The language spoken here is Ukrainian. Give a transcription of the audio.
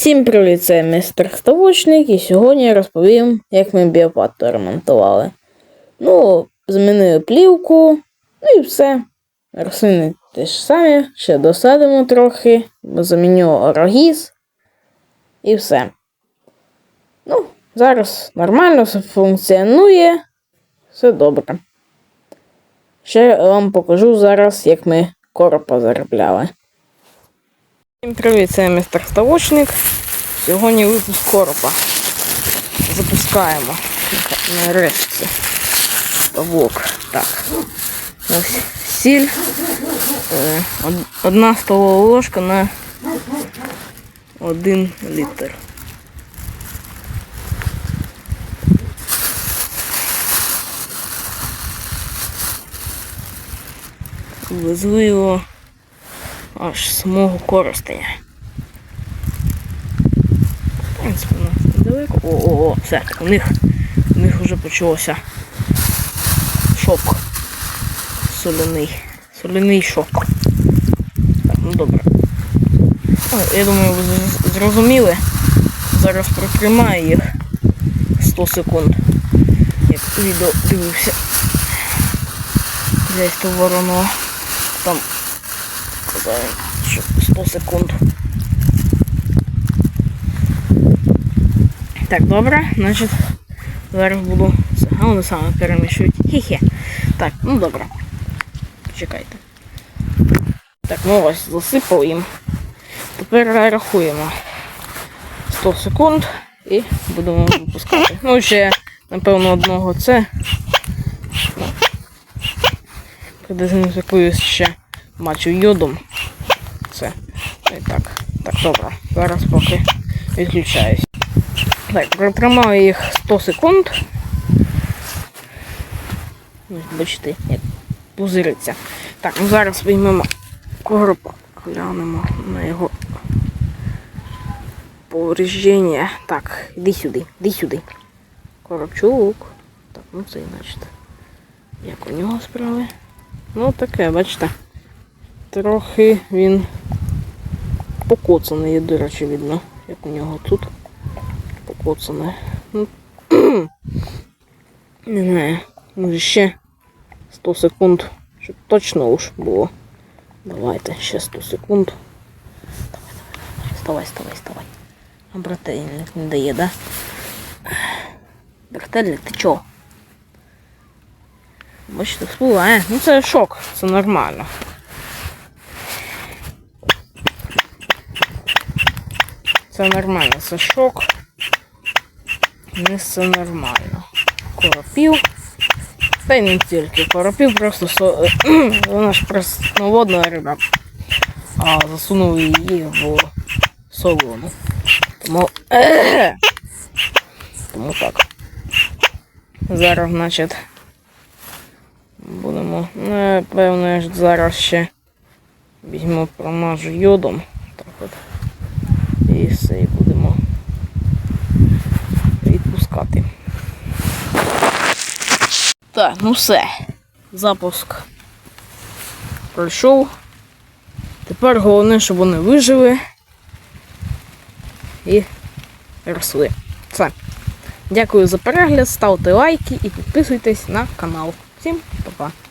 Всім привіт, це містер Ставочник, і сьогодні я розповім, як ми біопату ремонтували. Ну, змінили плівку, ну і все. Рослини те ж самі, ще досадимо трохи, заміню орогіз і все. Ну, зараз нормально все функціонує, все добре. Ще вам покажу зараз, як ми коропа заробляли. Всім привіт, це містер Ставочник. Сьогодні випуск коропа. Запускаємо. Нарешті. Ставок. Так. Ось сіль. Е, Одна столова ложка на один літр. Везли його аж з самого Коростеня. В принципі, у нас недалеко. О, о, о, все, у них, у них вже почався шок. Соляний. Соляний шок. Так, ну добре. Я думаю, ви зрозуміли. Зараз протримаю їх 100 секунд. Як відео дивився. Десь то вороно. Там казали, що 100 секунд. Так, добре, значить, зараз буду. А саме перемішують. Хі-хі. Так, ну добре. Чекайте. Так, ну ось, засипав їм. Тепер рахуємо 100 секунд і будемо випускати. Ну, ще, напевно, одного це. Продезінфікую ще мачу йодом. Це. Так. Так, добре. Зараз поки відключаюсь. Так, протримаю їх 100 секунд. Бачите, як пузириться. Так, ну зараз візьмемо коропа. Глянемо на його повреждення. Так, іди сюди, іди сюди. Коробчук. Так, ну цей, значить. Як у нього справи? Ну таке, бачите. Трохи він покоцаний, до речі, видно, як у нього тут покоцане. Ну, не знаю, може ще 100 секунд, щоб точно уж було. Давайте ще 100 секунд. Вставай, вставай, вставай. А брательник не дає, да? Брательник, ти чого? Бачите, впливає. Ну це шок, це нормально. Це нормально, це шок. Все нормально. Коропів. Та й не тільки коропів, просто со... вона ж пресноводна риба. А засунув її в солону. Тому. Тому так. Зараз, значить. Будемо, напевно, я зараз ще візьму промажу йодом. Так от. І все, відпускати. Так, ну все. Запуск пройшов. Тепер головне, щоб вони вижили і росли. Все. Дякую за перегляд, ставте лайки і підписуйтесь на канал. Всім па-па.